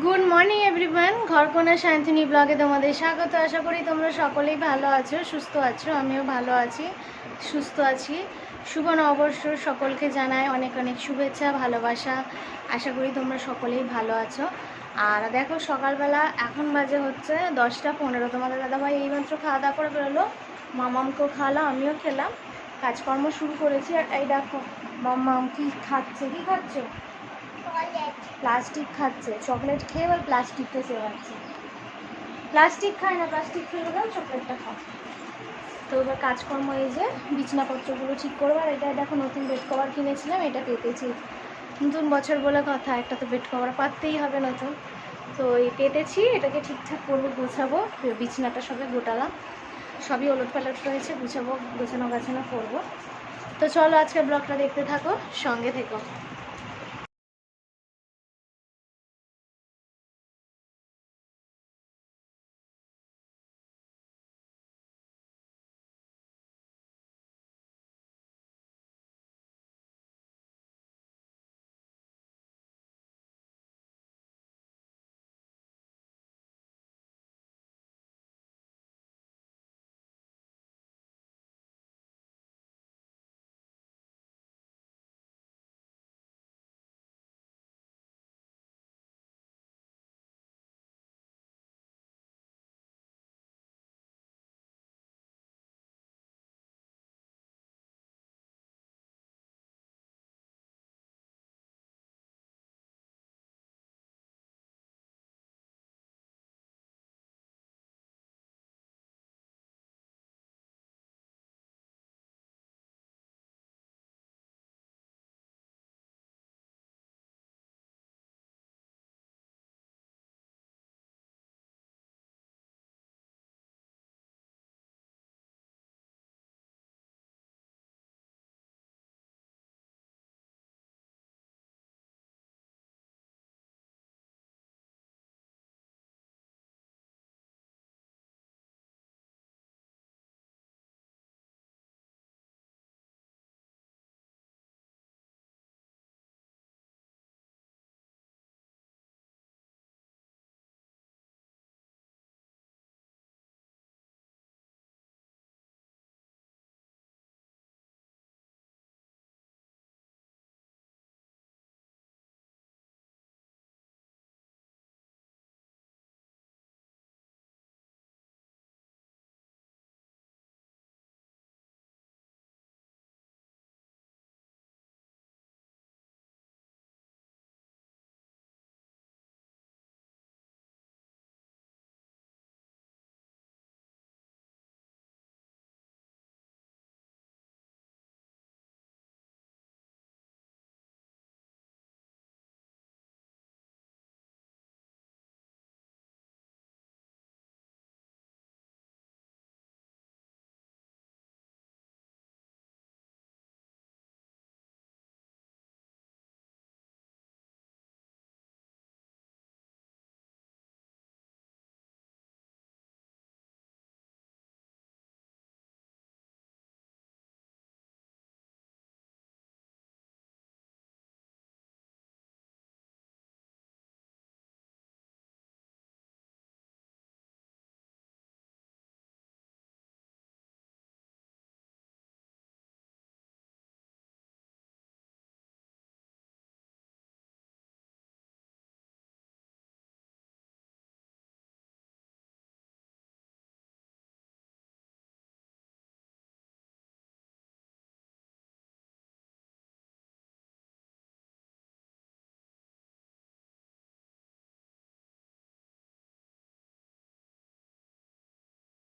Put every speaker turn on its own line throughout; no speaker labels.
Good morning everyone ঘরকোনা Shantini ব্লগে তোমাদের স্বাগত। আশা করি তোমরা সকলেই ভালো আছো, সুস্থ আছো, আমিও ভালো আছি, সুস্থ আছি। শুভ নববর্ষ সকলকে জানাই অনেক অনেক শুভেচ্ছা, ভালোবাসা। আশা করি তোমরা সকলেই ভালো আছো। আর দেখো, সকালবেলা এখন বাজে হচ্ছে দশটা পনেরো। তোমাদের দাদাভাই এইমাত্র খাওয়া দাওয়া করে বেরোলো। মামামকেও খাওয়ালাম, আমিও খেলাম। কাজকর্ম শুরু করেছি। আর এই দেখো, মামাম কি খাচ্ছে কি খাচ্ছে? প্লাস্টিক খাচ্ছে, চকলেট খেয়ে এবার প্লাস্টিকটা চেবাচ্ছে প্লাস্টিক খায় না, প্লাস্টিক খেয়ে গেলেও চকলেটটা খায়। তো এবার কাজকর্ম এই যে বিছনাপত্রগুলো ঠিক করব, আর এটা দেখো নতুন বেড কভার কিনেছিলাম, এটা পেতেছি। নতুন বছর বলে কথা, একটা তো বেড কভার পাততেই হবে নতুন। তো এই পেতেছি, এটাকে ঠিকঠাক করব গোছাবো, বিছনাটা সবে গোটালাম। সবই ওলট পালট রয়েছে, গুছাবো গোছানো গাছানো করব। তো চলো আজকে ব্লগটা দেখতে থাকো, সঙ্গে থেকো।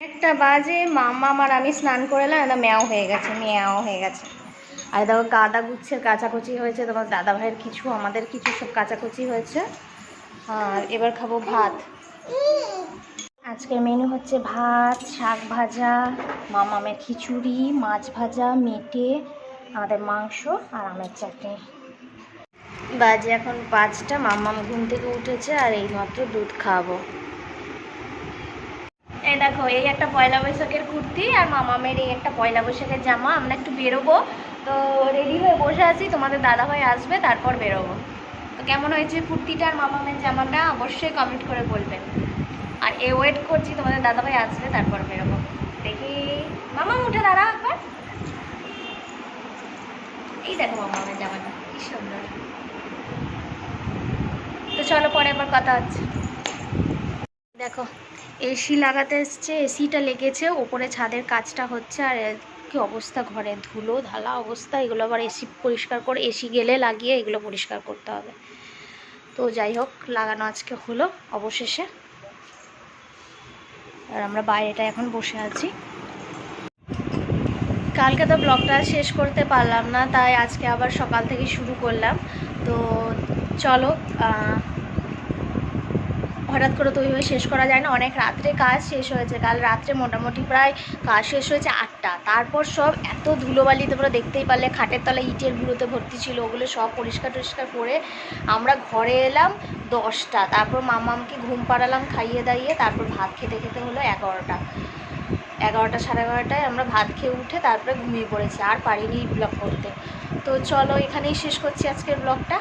একটা বাজে মামা আমার আমি স্নান করে এলাম এটা ম্যাও হয়ে গেছে, ম্যাও হয়ে গেছে। আর দেখো গাদা গুচ্ছের কাচাকুচি হয়েছে, তোমার দাদা ভাইয়ের কিছু, আমাদের কিছু সব কাচাকুচি হয়েছে। আর এবার খাব ভাত। আজকের মেনু হচ্ছে ভাত, শাক ভাজা, মামামের খিচুড়ি, মাছ ভাজা, মেটে, আমাদের মাংস আর আমের চাটনি। বাজে এখন পাঁচটা মামাম ঘুম থেকে উঠেছে আর এইমাত্র দুধ খাব। এই দেখো, এই একটা পয়লা বৈশাখের কুর্তি আর মামামের এই একটা পয়লা বৈশাখের জামা। আমরা একটু বেরোবো। তো রেডি হয়ে বসে আছি, তোমাদের দাদা ভাই আসবে, তারপর বেরোবো। তো
কেমন হয়েছে কুর্তিটা আর মামামের জামাটা? অবশ্যই কমেন্ট করে বলবেন। আর এ ওয়েট করছি, তোমাদের দাদাভাই আসবে, তারপর বেরোবো। দেখি। মামা, উঠে দাঁড়া একবার। এই দেখো মামামের জামাটা, কি সুন্দর। তো চলো, পরে আবার কথা হচ্ছে।
দেখো, এসি লাগাতে এসছে, এসিটা লেগেছে, ওপরে ছাদের কাজটা হচ্ছে, আর কি অবস্থা ঘরে? ধুলো ধালা অবস্থা, এগুলো আবার এসি পরিষ্কার করে, এসি গেলে লাগিয়ে এগুলো পরিষ্কার করতে হবে। তো যাই হোক, লাগানো আজকে হলো, অবশেষে। আর আমরা বাইরেটা এখন বসে আছি। কালকে তো ব্লগটা শেষ করতে পারলাম না, তাই আজকে আবার সকাল থেকে শুরু করলাম। তো চলো হঠাৎ করে তো ওইভাবে শেষ করা যায় না। অনেক রাত্রে কাজ শেষ হয়েছে। কাল রাত্রে মোটামুটি প্রায় কাজ শেষ হয়েছে আটটা। তারপর সব এত ধুলোবালি তোমরা দেখতেই পারলে, খাটের তলায় ইটের গুঁড়োতে ভর্তি ছিল, ওগুলো সব পরিষ্কার টরিষ্কার করে আমরা ঘরে এলাম দশটা। তারপর মামামকে ঘুম পাড়ালাম, খাইয়ে দাইয়ে, তারপর ভাত খেতে খেতে হলো এগারোটা। এগারোটা সাড়ে এগারোটায় আমরা ভাত খেয়ে উঠে তারপরে ঘুমিয়ে পড়েছি, আর পারিনি ব্লগ করতে। তো চলো এখানেই শেষ করছি আজকের ব্লগটা